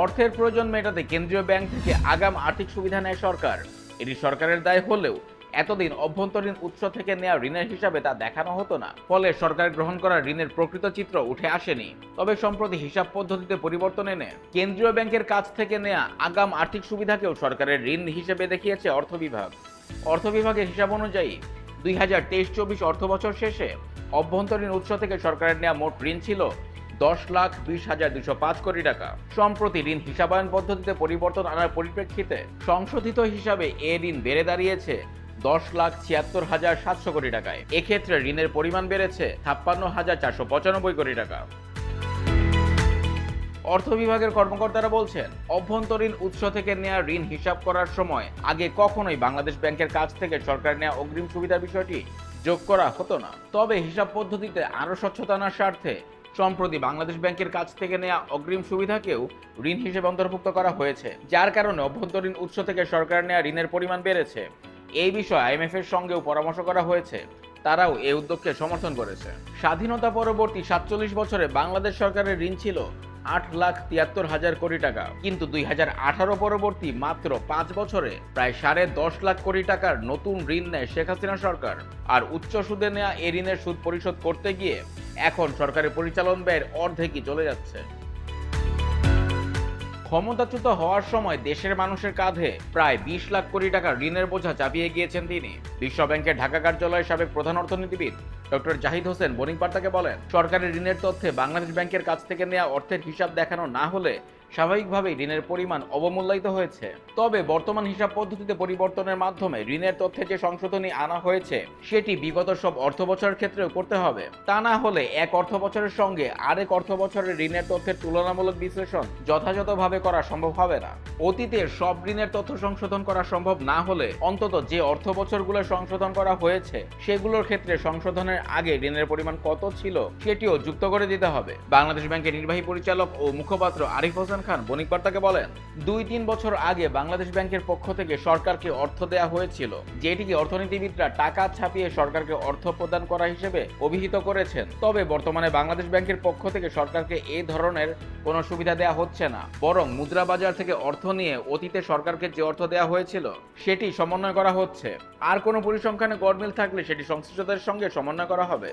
অর্থের প্রয়োজন মেটাতে কেন্দ্রীয় ব্যাংক থেকে আগাম আর্থিক সুবিধা নেয় সরকার। এটি সরকারের দায় হলেও এতদিন অভ্যন্তরীণ উৎস থেকে নেওয়া ঋণের হিসাবে তা দেখানো হতো না। ফলে সরকার গ্রহণ করা ঋণের প্রকৃত চিত্র উঠে আসেনি। তবে সম্প্রতি হিসাব পদ্ধতিতে পরিবর্তন এনে কেন্দ্রীয় ব্যাংকের কাছ থেকে নেওয়া আগাম আর্থিক সুবিধাকেও সরকারের ঋণ হিসেবে দেখিয়েছে অর্থ বিভাগ। অর্থ বিভাগের হিসাব অনুযায়ী দুই হাজার তেইশ চব্বিশ অর্থ বছর শেষে অভ্যন্তরীণ উৎস থেকে সরকারের নেওয়া মোট ঋণ ছিল দশ লাখ বিশ হাজার দুশো পাঁচ কোটি টাকা। সম্প্রতি ঋণ হিসাবায়ন পদ্ধতিতে পরিবর্তন আনার পরিপ্রেক্ষিতে সংশোধিত হিসাবে এ ঋণ বেড়ে দাঁড়িয়েছে দশ লাখ ছিয়াত্তর হাজার সাতশো কোটি টাকায়। এক্ষেত্রে ঋণের পরিমাণ বেড়েছে ছাপ্পান্ন হাজার চারশো পঁচানব্বই কোটি টাকা। অর্থ বিভাগের কর্মকর্তারা বলছেন, অভ্যন্তরীণ উৎস থেকে নেওয়া ঋণ হিসাব করার সময় আগে কখনোই বাংলাদেশ ব্যাংকের কাছ থেকে সরকার নেওয়া অগ্রিম সুবিধার বিষয়টি যোগ করা হতো না। তবে হিসাব পদ্ধতিতে আরও স্বচ্ছতা আনার স্বার্থে সম্প্রতি বাংলাদেশ ব্যাংকের কাছ থেকে নেওয়া অগ্রিম সুবিধাকেও ঋণ হিসেবে অন্তর্ভুক্ত করা হয়েছে, যার কারণে অভ্যন্তরীণ উৎস থেকে সরকার নেওয়া ঋণের পরিমাণ বেড়েছে। এই বিষয়ে আইএমএফ এর সঙ্গেও পরামর্শ করা হয়েছে। তারাও এই উদ্যোগকে সমর্থন করেছে। স্বাধীনতা পরবর্তী সাতচল্লিশ বছরে বাংলাদেশ সরকারের ঋণ ছিল আট লাখ তিয়াত্তর হাজার কোটি টাকা। কিন্তু দুই হাজার আঠারো পরবর্তী মাত্র পাঁচ বছরে প্রায় সাড়ে দশ লাখ কোটি টাকার নতুন ঋণ নেয় শেখ হাসিনা সরকার। আর উচ্চ সুদে নেওয়া এই ঋণের সুদ পরিশোধ করতে গিয়ে এখন সরকারের পরিচালন ব্যয়ের অর্ধেকই চলে যাচ্ছে। ক্ষমতাচ্যুত হওয়ার সময় দেশের মানুষের কাঁধে প্রায় বিশ লাখ কোটি টাকা ঋণের বোঝা চাপিয়ে গিয়েছেন তিনি। বিশ্ব ব্যাংকের ঢাকা কার্যালয়ের সাবেক প্রধান অর্থনীতিবিদ ডক্টর জাহিদ হোসেন বোনিং পার্তাকে বলেন, সরকারের ঋণের তথ্যে বাংলাদেশ ব্যাংকের কাছ থেকে নেওয়া অর্থের হিসাব দেখানো না হলে স্বাভাবিকভাবেই ঋণের পরিমাণ অবমূল্যায়িত হয়েছে। তবে বর্তমান হিসাব পদ্ধতিতে পরিবর্তনের মাধ্যমে ঋণের তথ্যে যে সংশোধনী আনা হয়েছে, সেটি বিগত সব অর্থ বছরের ক্ষেত্রেও করতে হবে। তা না হলে এক অর্থ বছরের সঙ্গে আরেক অর্থ বছরের ঋণের তথ্যের তুলনামূলক বিশ্লেষণ যথাযথভাবে করা সম্ভব হবে না। অতীতের সব ঋণের তথ্য সংশোধন করা সম্ভব না হলে অন্তত যে অর্থ বছরগুলো সংশোধন করা হয়েছে, সেগুলোর ক্ষেত্রে সংশোধনের আগে ঋণের পরিমাণ কত ছিল, সেটিও যুক্ত করে দিতে হবে। বাংলাদেশ ব্যাংকের নির্বাহী পরিচালক ও মুখপাত্র আরিফ হোসেন খান, বণিক বার্তাকে বলেন দুই তিন বছর আগে বাংলাদেশ ব্যাংকের পক্ষ থেকে সরকারকে অর্থ দেয়া হয়েছিল যেটিকে অর্থনীতিবিদরা টাকা ছাপিয়ে সরকারকে অর্থ প্রদান করা হিসেবে অভিহিত করেছেন। তবে বর্তমানে বাংলাদেশ ব্যাংকের পক্ষ থেকে সরকারকে এই ধরনের কোনো সুবিধা দেয়া হচ্ছে না, বরং মুদ্রা বাজার থেকে অর্থ নিয়ে অতীতে সরকারকে যে অর্থ দেওয়া হয়েছিল, সেটি সমন্বয় করা হচ্ছে। আর কোনো পরিসংখ্যানে গড়মিল থাকলে সেটি সংশ্লিষ্টদের সঙ্গে সমন্বয় করা হবে।